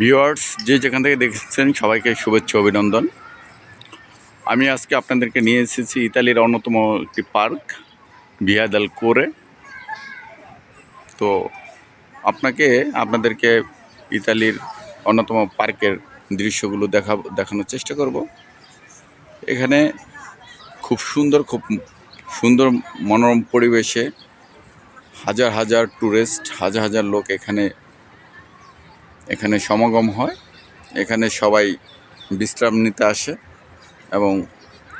Viewers, যে যেখান থেকে দেখছেন, সবাইকে শুভেচ্ছা, অভিনন্দন। আমি আজকে আপনাদেরকে নিয়ে এসেছি ইতালির অন্যতম একটি পার্ক ভিয়াদাল কোরে তো আপনাকে, আপনাদেরকে ইতালির অন্যতম পার্কের দৃশ্যগুলো দেখা, দেখানোর চেষ্টা করব। এখানে খুব সুন্দর খুব সুন্দর মনোরম পরিবেশে হাজার হাজার ট্যুরিস্ট হাজার হাজার লোক এখানে এখানে সমাগম হয়। এখানে সবাই বিশ্রাম নিতে আসে এবং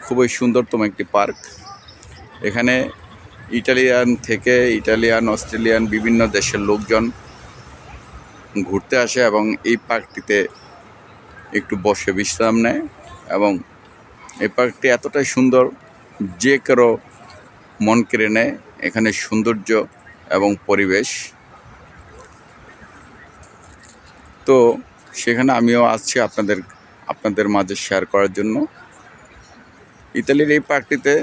খুবই সুন্দরতম একটি পার্ক। এখানে ইটালিয়ান থেকে ইটালিয়ান, অস্ট্রেলিয়ান বিভিন্ন দেশের লোকজন ঘুরতে আসে এবং এই পার্কটিতে একটু বসে বিশ্রাম নেয় এবং এই পার্কটি এতটাই সুন্দর যে কারও মন কেড়ে নেয়। এখানে সৌন্দর্য এবং পরিবেশ তো সেখানে আমিও আসছি আপনাদের আপনাদের মাঝে শেয়ার করার জন্য। ইতালির এই পার্কটিতে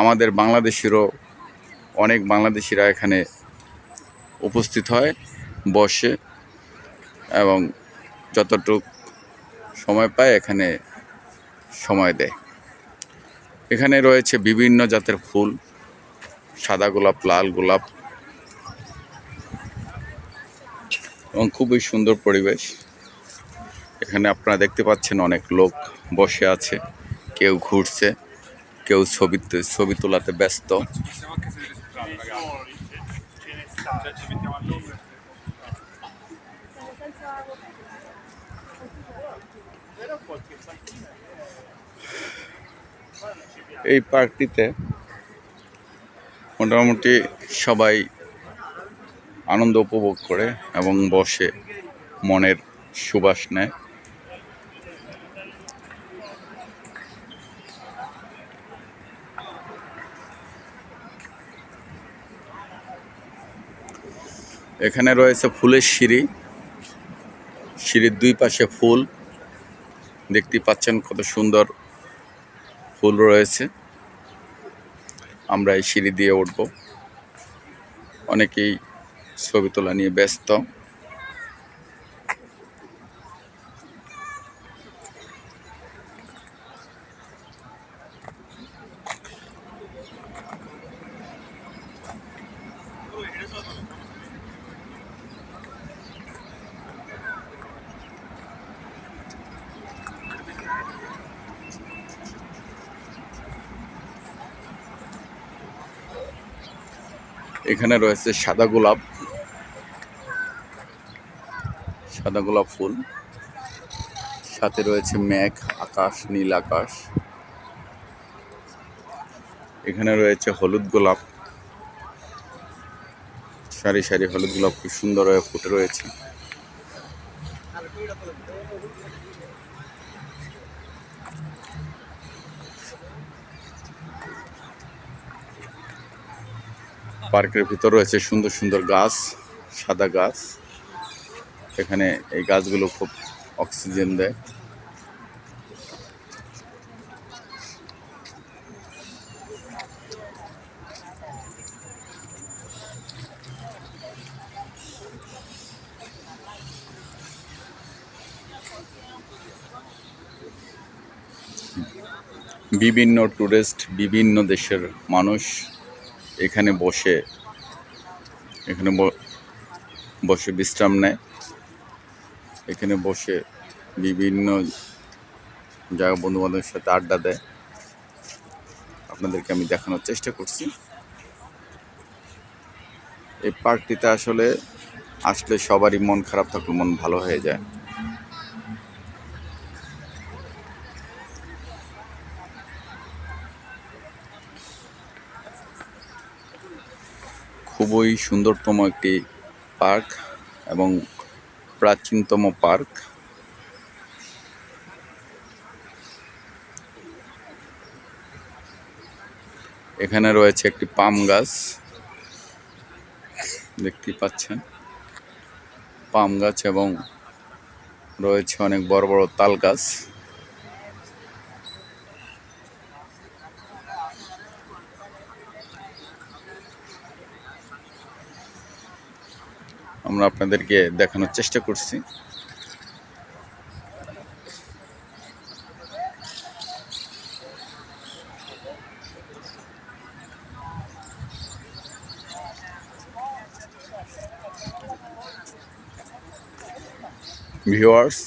আমাদের বাংলাদেশেরও অনেক বাংলাদেশিরা এখানে উপস্থিত হয়, বসে এবং যতটুক সময় পায় এখানে সময় দেয়। এখানে রয়েছে বিভিন্ন জাতের ফুল, সাদা গোলাপ, লাল গোলাপ এবং খুবই সুন্দর পরিবেশ। এখানে আপনারা দেখতে পাচ্ছেন অনেক লোক বসে আছে। কেউ ঘুরছে, কেউ ছবি ছবি তোলাতে ব্যস্ত। এই পার্কটিতে মোটামুটি সবাই আনন্দ উপভোগ করে এবং বসে মনের সুবাস নেয়। এখানে রয়েছে ফুলের সিঁড়ি। সিঁড়ির দুই পাশে ফুল। দেখতে পাচ্ছেন কত সুন্দর ফুল রয়েছে। আমরা এই সিঁড়ি দিয়ে উঠব। অনেকেই ছবি তোলা নিয়ে ব্যস্ত। এখানে রয়েছে সাদা গোলাপ সাদা গোলাপ ফুল, সাথে রয়েছে মেঘ, আকাশ, নীল আকাশ। এখানে রয়েছে হলুদ গোলাপ, সারি সারি হলুদ গোলাপ খুব সুন্দর হয়ে ফুটে রয়েছে। পার্কের ভিতর রয়েছে সুন্দর সুন্দর গাছ, সাদা গাছ। এখানে এই গাছগুলো খুব অক্সিজেন দেয়। বিভিন্ন টুরিস্ট বিভিন্ন দেশের মানুষ এখানে বসে এখানে বসে বিশ্রাম নেয়। এখানে বসে বিভিন্ন জায়গা বন্ধু বান্ধবের সাথে আড্ডা দেয়। আপনাদেরকে আমি দেখানোর চেষ্টা করছি। এই পার্কটিতে আসলে আসলে সবারই মন খারাপ থাকলে মন ভালো হয়ে যায়। খুবই সুন্দরতম একটি পার্ক এবং প্রাচীনতম পার্ক। এখানে রয়েছে একটি পাম গাছ। দেখতে পাচ্ছেন। পাম গাছ এবং রয়েছে অনেক বড় বড় তাল গাছ। আমরা আপনাদেরকে দেখানোর চেষ্টা করছি। ভিউয়ার্স,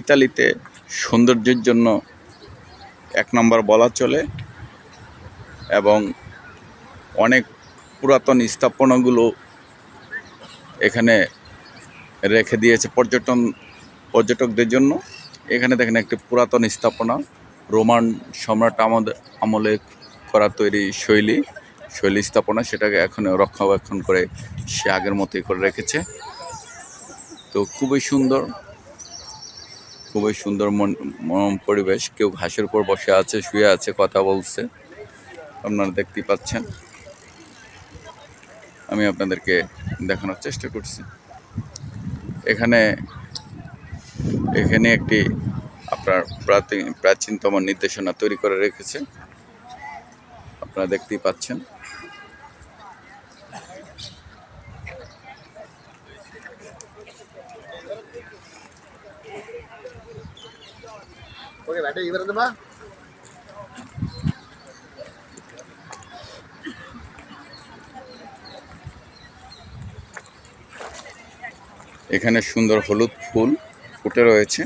ইতালিতে সৌন্দর্যের জন্য এক নম্বর বলা চলে এবং অনেক পুরাতন স্থাপনাগুলো এখানে রেখে দিয়েছে পর্যটন, পর্যটকদের জন্য। এখানে দেখেন একটি পুরাতন স্থাপনা, রোমান সম্রাট আমাদের আমলে করা তৈরি শৈলী শৈলী স্থাপনা। সেটাকে এখন রক্ষণাবেক্ষণ করে সে আগের মতোই করে রেখেছে। তো খুবই সুন্দর খুবই সুন্দর মন পরিবেশ। কেউ ঘাসের উপর বসে আছে, শুয়ে আছে, কথা বলছে। আপনারা দেখতেই পাচ্ছেন। আমি আপনাদেরকে দেখানোর চেষ্টা করছি। এখানে এখানে একটি আপনার প্রাচীনতম নির্দেশনা তৈরি করে রেখেছে। আপনারা দেখতেই পাচ্ছেন। ওকে, ব্যাটারি এবার দেবা। এখানে সুন্দর হলুদ ফুল ফুটে রয়েছে।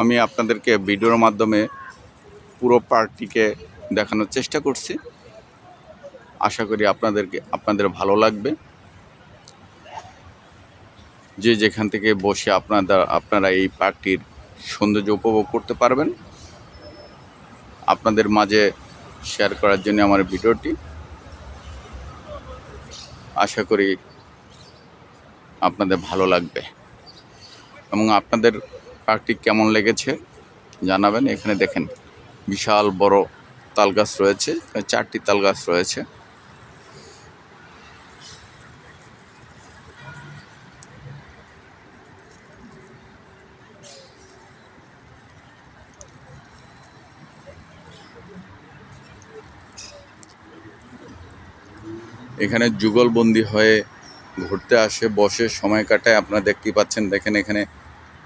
আমি আপনাদেরকে ভিডিওর মাধ্যমে পুরো পার্কটিকে দেখানোর চেষ্টা করছি। আশা করি আপনাদেরকে, আপনাদের ভালো লাগবে। যে যেখান থেকে বসে আপনাদের আপনারা এই পার্কটির সৌন্দর্য উপভোগ করতে পারবেন, আপনাদের মাঝে শেয়ার করার জন্য আমার ভিডিওটি। আশা করি আপনাদের ভালো লাগবে। এবং আপনাদের পার্কটি কেমন লেগেছে জানাবেন, এখানে দেখেন বিশাল বড় তাল গাছ রয়েছে, চারটি তাল গাছ রয়েছে। এখানে যুগলবন্দি হয়ে ঘুরতে আসে, বসে সময় কাটায়, আপনারা দেখতেই পাচ্ছেন, দেখেন এখানে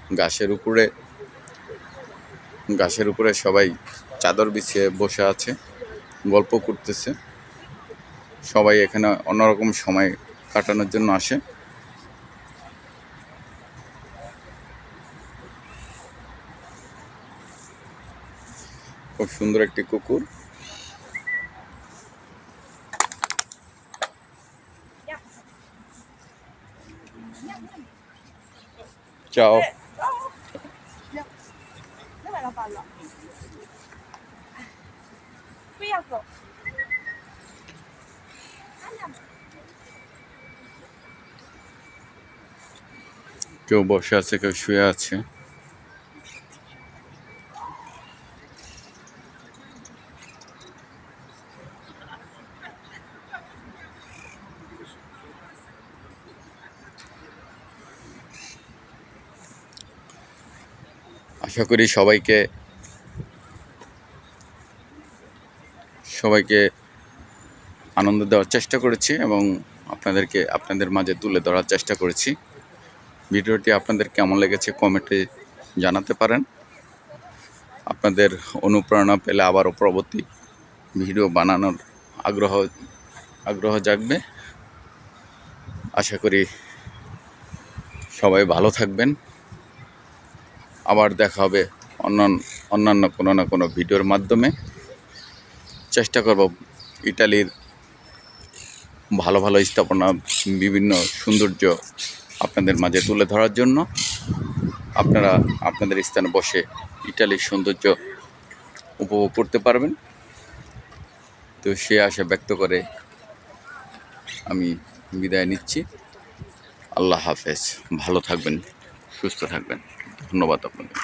গাছের উপরে গাছের উপরে সবাই চাদর বিছিয়ে বসে আছে, গল্প করতেছে। সবাই এখানে অন্যরকম সময় কাটানোর জন্য আসে। খুব সুন্দর একটি কুকুর। চাও। Andiamo. কেউ বসে আছে কেউ শুয়ে আছে আশা করি সবাইকে সবাইকে আনন্দ দেওয়ার চেষ্টা করেছি এবং আপনাদেরকে, আপনাদের মাঝে তুলে ধরার চেষ্টা করেছি। ভিডিওটি আপনাদের কেমন লেগেছে কমেন্টে জানাতে পারেন। আপনাদের অনুপ্রেরণা পেলে আবারও পরবর্তী ভিডিও বানানোর আগ্রহ আগ্রহ জাগবে। আশা করি সবাই ভালো থাকবেন। আবার দেখা হবে অন্যান্য অন্যান্য কোনো না কোনো ভিডিওর মাধ্যমে। চেষ্টা করব ইটালির ভালো ভালো স্থাপনা, বিভিন্ন সৌন্দর্য আপনাদের মাঝে তুলে ধরার জন্য। আপনারা আপনাদের স্থানে বসে ইটালির সৌন্দর্য উপভোগ করতে পারবেন। তো সে আশা ব্যক্ত করে আমি বিদায় নিচ্ছি। আল্লাহ হাফেজ। ভালো থাকবেন, সুস্থ থাকবেন। ধন্যবাদ আপনাদের।